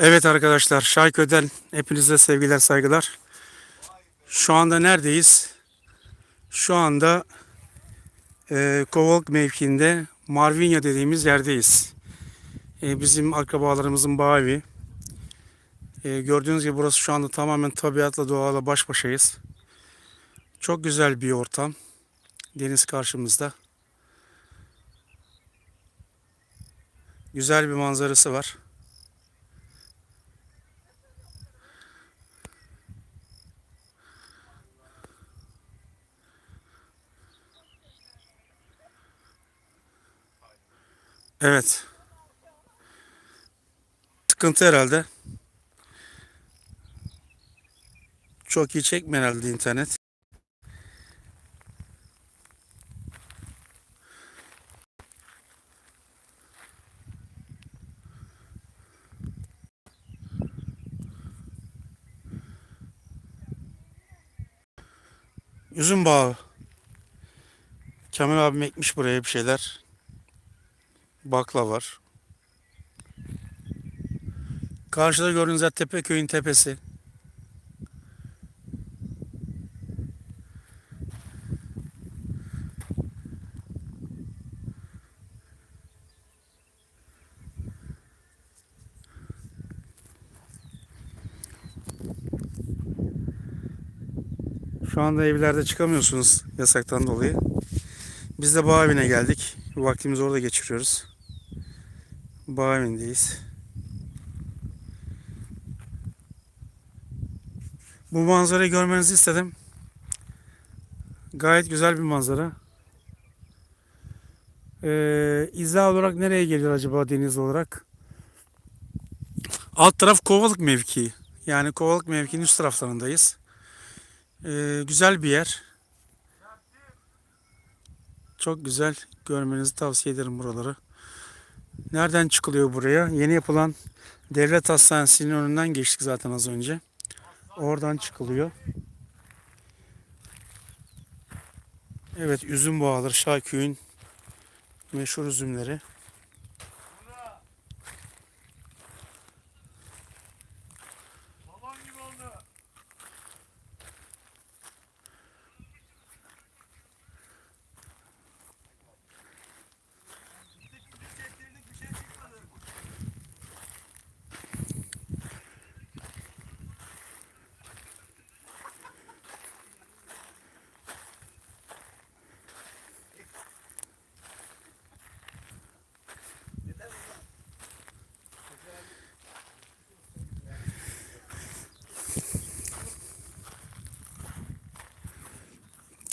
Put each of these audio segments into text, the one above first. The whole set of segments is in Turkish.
Evet arkadaşlar, Şayköy'den hepinize sevgiler, saygılar. Şu anda neredeyiz? Şu anda e, Kovalık mevkiinde Marvinya dediğimiz yerdeyiz. E, bizim akrabalarımızın evi. E, gördüğünüz gibi burası şu anda tamamen tabiatla, doğayla baş başayız. Çok güzel bir ortam. Deniz karşımızda. Güzel bir manzarası var. Evet. Sıkıntı herhalde. Çok iyi çekmiyor herhalde internet. Üzüm bağı. Kemal abim ekmiş buraya bir şeyler. Bakla var. Karşıda gördüğünüz yer Tepeköy'ün tepesi. Şu anda evlerde çıkamıyorsunuz yasaktan dolayı. Biz de bağ evine geldik. Vaktimizi orada geçiriyoruz. Bağ evindeyiz. Bu manzarayı görmenizi istedim. Gayet güzel bir manzara. Ee, izah olarak nereye geliyor acaba deniz olarak? Alt taraf Kovalık mevkii. Yani Kovalık mevkinin üst taraflarındayız. Ee, güzel bir yer. Çok güzel. Görmenizi tavsiye ederim buraları. Nereden çıkılıyor buraya? Yeni yapılan devlet hastanesinin önünden geçtik zaten az önce. Oradan çıkılıyor. Evet üzüm bağları Şarköy'ün meşhur üzümleri. Babam gibi oldu. Bir şey çıkmadı.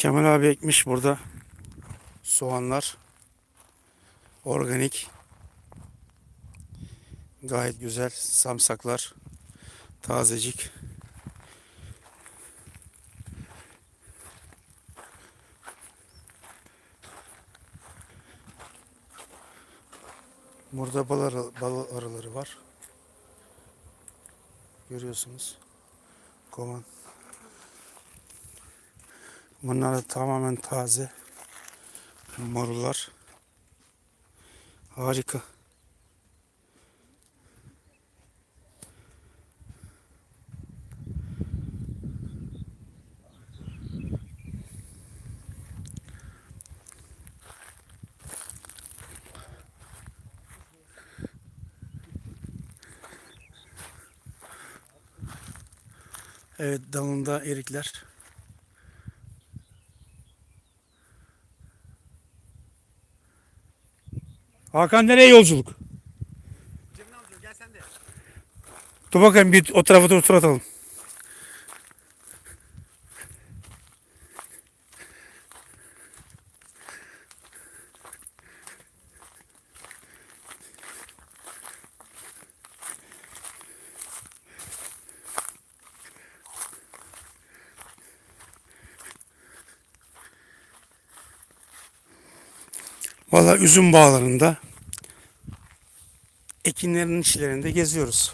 Kemal abi ekmiş burada soğanlar. Organik. Gayet güzel. Samsaklar. Tazecik. Burada bal, arı- bal arıları var. Görüyorsunuz. Kovan. Bunlar da tamamen taze. Marullar. Harika. Evet dalında erikler. Hakan nereye yolculuk? Cemil amca gel sen de. Dur bakayım bir o tarafa doğru tur atalım. Valla üzüm bağlarında ekinlerin içlerinde geziyoruz.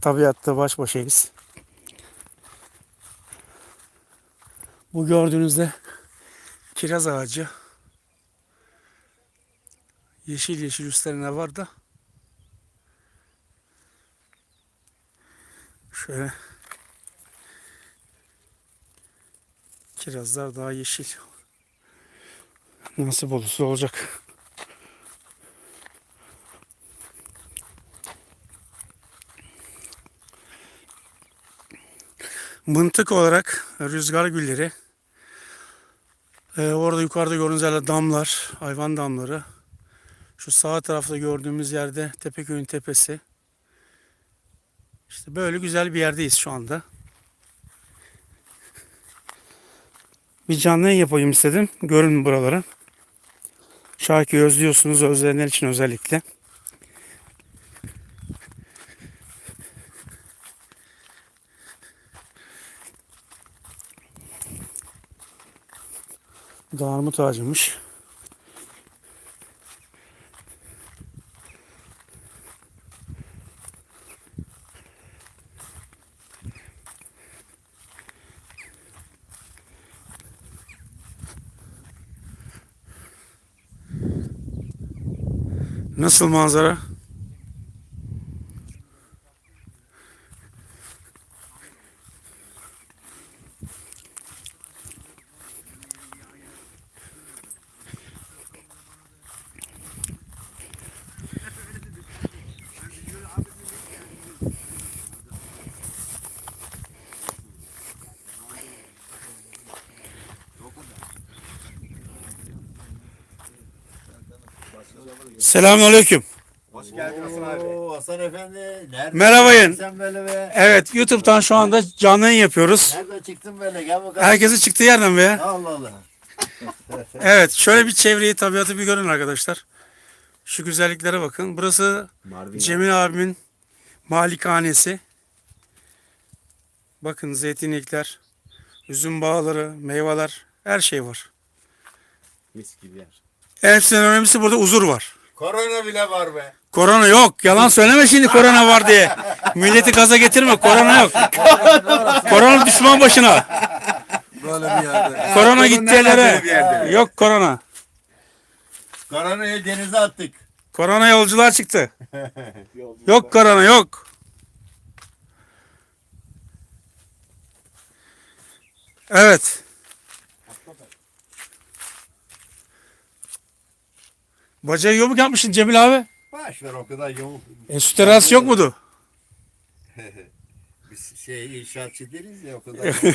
Tabiatta baş başayız. Bu gördüğünüzde kiraz ağacı. Yeşil yeşil üstlerine var da Şöyle. Kirazlar daha yeşil. Nasip olursa olacak. Mıntık olarak rüzgar gülleri. Ee, orada yukarıda gördüğünüz yerler damlar, hayvan damları. Şu sağ tarafta gördüğümüz yerde Tepeköy'ün tepesi. İşte böyle güzel bir yerdeyiz şu anda. Bir canlı yapayım istedim. Görün buraları. Şarkıyı özlüyorsunuz, özleyenler için özellikle. Darmut ağacıymış. Nasıl manzara? Selamünaleyküm. Hoş geldin Hasan abi. Oo, Hasan Efendi. Nerede Merhabayın. Sen böyle be. Evet YouTube'dan şu anda canlı yayın yapıyoruz. Nerede çıktın böyle? Gel bakalım. Herkesin çıktığı yerden be. Allah Allah. Evet şöyle bir çevreyi tabiatı bir görün arkadaşlar. Şu güzelliklere bakın. Burası Cemil abimin malikanesi. Bakın zeytinlikler, üzüm bağları, meyveler, her şey var. Mis gibi yer. Hepsinden önemlisi burada huzur var. Korona bile var be. Korona yok. Yalan söyleme şimdi korona var diye. Milleti gaza getirme. Korona yok. korona düşman başına. Böyle bir yerde. Korona gitti yerde? Yok korona. Koronayı denize attık. Korona yolculuğa çıktı. Yok korona yok. Evet. Bacayı yumuk yapmışsın Cemil abi. Baş ver o kadar yamuk. E, terası yok mudu? Biz şey inşaatçı değiliz ya o kadar. Sen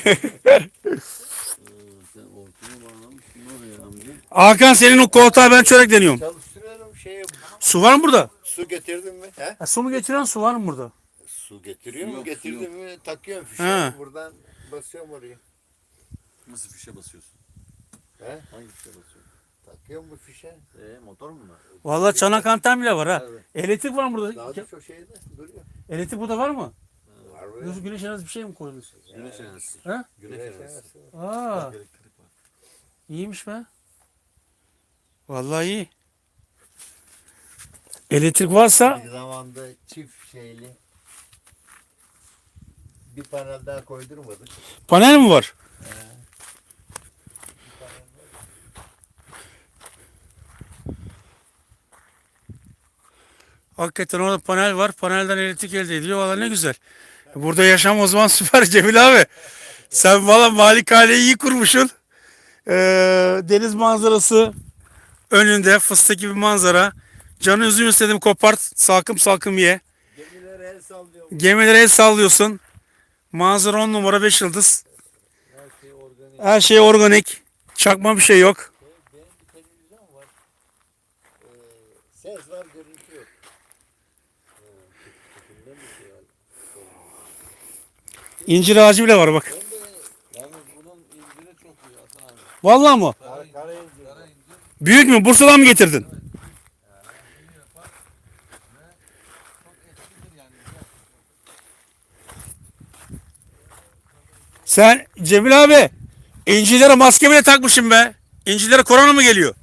ortamı bağlamışsın oraya amca. Hakan senin o koltuğa ben çörek deniyorum. Çalıştırıyorum şeyi. Su var mı burada? Su getirdin mi? He? Ha, su mu getiren su var mı burada? Su getiriyor mu? Getirdin mi? Takıyorum fişe. He. Buradan basıyorum oraya. Nasıl fişe basıyorsun? He? Hangi fişe basıyorum? Takıyorum bu fişe. Ee, motor mu var? Vallahi çanak anten bile var ha. Evet. Elektrik var mı Daha burada? da çok şeyde duruyor. Elektrik burada var mı? Var mı? Yoksa güneş enerjisi bir şey mi koydunuz? Güneş enerjisi. Ha? Güneş enerjisi. Aa, Elektrik var. iyiymiş be. Vallahi iyi. Elektrik varsa Bir zamanda çift şeyli bir panel daha koydurmadık. panel mi var? Hakikaten orada panel var. Panelden elektrik elde ediliyor. Valla ne güzel. Burada yaşam o zaman süper Cemil abi. Sen valla malikaneyi iyi kurmuşsun. Ee, deniz manzarası önünde fıstık gibi manzara. Canı üzüm istedim kopart salkım salkım ye. Gemiler el sallıyor. Gemilere el sallıyorsun. Manzara 10 numara 5 yıldız. Her şey organik. Her şey organik. Çakma bir şey yok. Benim bir televizyon var. Ee, ses var, görüntü yok. Ee, tüpünden bir şey var. İncir ağacı bile var bak. Vallahi mı? Büyük mü? Bursa'dan mı getirdin? Sen Cemil abi incilere maske bile takmışsın be. İncilere korona mı geliyor?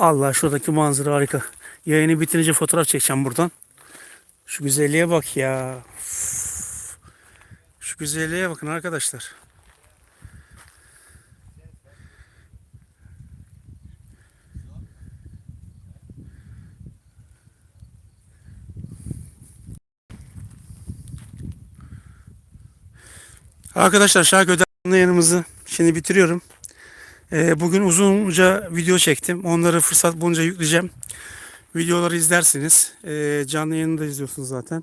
Allah şuradaki manzara harika. Yayını bitirince fotoğraf çekeceğim buradan. Şu güzelliğe bak ya. Şu güzelliğe bakın arkadaşlar. Arkadaşlar Şarköy yanımızı şimdi bitiriyorum. Ee, bugün uzunca video çektim. Onları fırsat bulunca yükleyeceğim. Videoları izlersiniz. Ee, canlı yayını da izliyorsunuz zaten.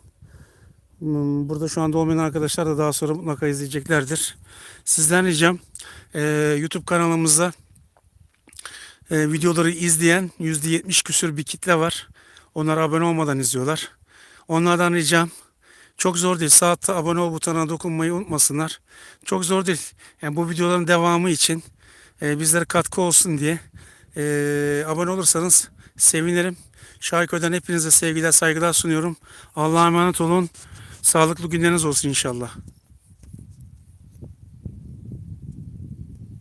Hmm, Burada şu anda olmayan arkadaşlar da daha sonra mutlaka izleyeceklerdir. Sizden ricam e, YouTube kanalımızda e, videoları izleyen %70 küsür bir kitle var. Onlar abone olmadan izliyorlar. Onlardan ricam çok zor değil. Saatte abone ol butonuna dokunmayı unutmasınlar. Çok zor değil. Yani bu videoların devamı için e, bizlere katkı olsun diye e, abone olursanız sevinirim. Şarköy'den hepinize sevgiler saygılar sunuyorum. Allah'a emanet olun. Sağlıklı günleriniz olsun inşallah.